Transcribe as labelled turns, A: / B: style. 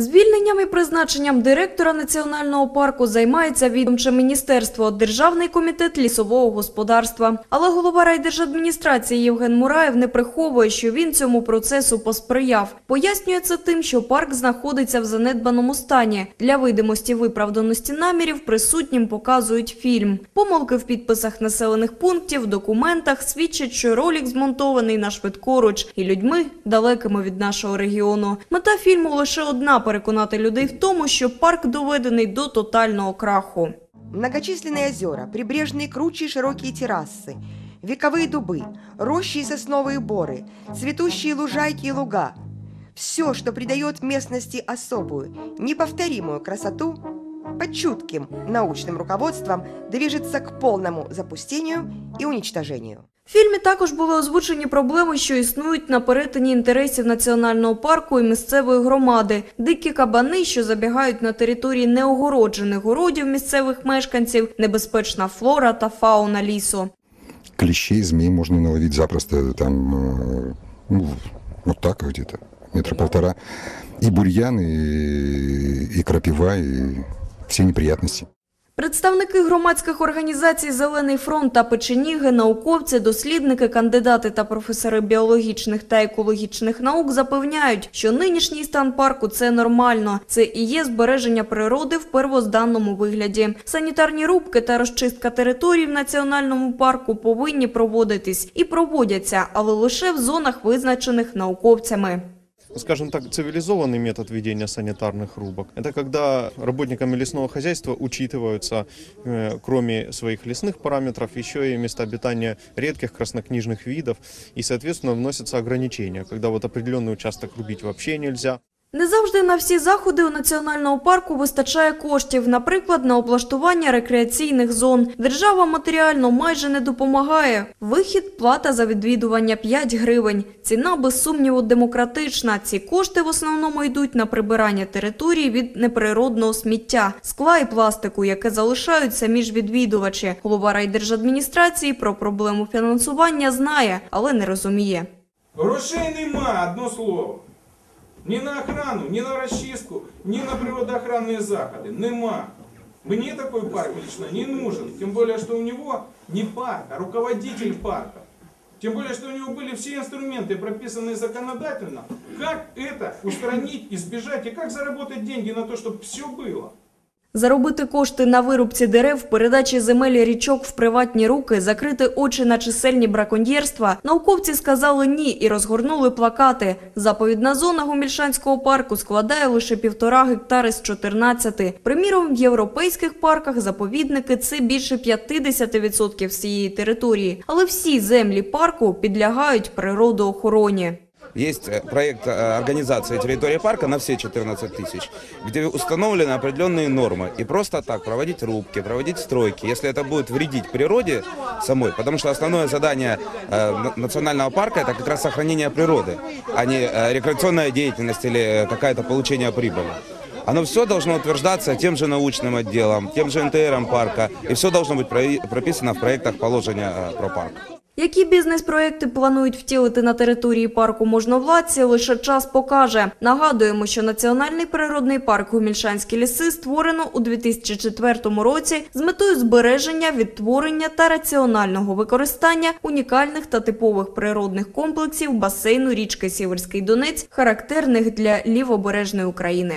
A: Звільненням і призначенням директора національного парку займається відомче міністерство, Державний комітет лісового господарства. Але голова райдержадміністрації Євген Мураєв не приховує, що він цьому процесу посприяв. Пояснює це тим, що парк знаходиться в занедбаному стані. Для видимості виправданості намірів присутнім показують фільм. Помилки в підписах населених пунктів, документах свідчать, що ролик змонтований на швидкоруч і людьми далекими від нашого регіону. Мета фільму лише одна – переконати людей в тому, що парк доведений до тотального краху.
B: Многочисленные озера, прибрежные кручи и широкие террасы, вековые дубы, рощи и сосновые боры, цветущие лужайки и луга – все, что придает местности особую, неповторимую красоту, под чутким научным руководством движется к полному запустению и уничтожению.
A: В фільмі також були озвучені проблеми, що існують на перетині інтересів національного парку і місцевої громади. Дикі кабани, що забігають на території неогороджених городів місцевих мешканців, небезпечна флора та фауна лісу.
C: клещей, змей можно наловить запросто, там, э, ну, вот так где-то, метра полтора. И бурьян, и, и крапива, и все неприятности.
A: Представники громадських організацій «Зелений фронт» та печеніги, науковці, дослідники, кандидати та професори біологічних та екологічних наук запевняють, що нинішній стан парку – це нормально. Це і є збереження природи в первозданному вигляді. Санітарні рубки та розчистка територій в національному парку повинні проводитись і проводяться, але лише в зонах, визначених науковцями
D: скажем так, цивилизованный метод ведения санитарных рубок. Это когда работниками лесного хозяйства учитываются, э, кроме своих лесных параметров, еще и места обитания редких краснокнижных видов. И, соответственно, вносятся ограничения, когда вот определенный участок рубить вообще нельзя.
A: Не завжди на всі заходи у національного парку вистачає коштів, наприклад, на облаштування рекреаційних зон. Держава матеріально майже не допомагає. Вихід – плата за відвідування 5 гривень. Ціна, без сумніву, демократична. Ці кошти в основному йдуть на прибирання території від неприродного сміття, скла і пластику, яке залишають самі ж відвідувачі. Голова райдержадміністрації про проблему фінансування знає, але не розуміє.
E: Грошей нема, одно слово. Ні на охрану, ні на розчистку, ні на природоохранні заходи. Нема. Мне такой парк лично не нужен. Тем более, что у него не парк, а руководитель парка. Тем более, что у него были все инструменты, прописанные законодательно. Как это устранить, избежать и как заработать деньги на то, чтобы все было.
A: Заробити кошти на вирубці дерев, передачі земель річок в приватні руки, закрити очі на чисельні браконьєрства, науковці сказали ні і розгорнули плакати. Заповідна зона Гумільшанського парку складає лише півтора гектари з 14. Приміром, в європейських парках заповідники – це більше 50% всієї території. Але всі землі парку підлягають природоохороні.
F: Есть э, проект э, организации территории парка на все 14 тысяч, где установлены определенные нормы. И просто так проводить рубки, проводить стройки, если это будет вредить природе самой, потому что основное задание э, на- национального парка это как раз сохранение природы, а не рекреационная деятельность или какая-то получение прибыли. Оно все должно утверждаться тем же научным отделом, тем же НТРом парка, и все должно быть прописано в проектах положения про парк.
A: Які бізнес-проекти планують втілити на території парку можновладці, лише час покаже. Нагадуємо, що Національний природний парк Гумільшанські ліси створено у 2004 році з метою збереження, відтворення та раціонального використання унікальних та типових природних комплексів басейну річки Сіверський Донець, характерних для лівобережної України.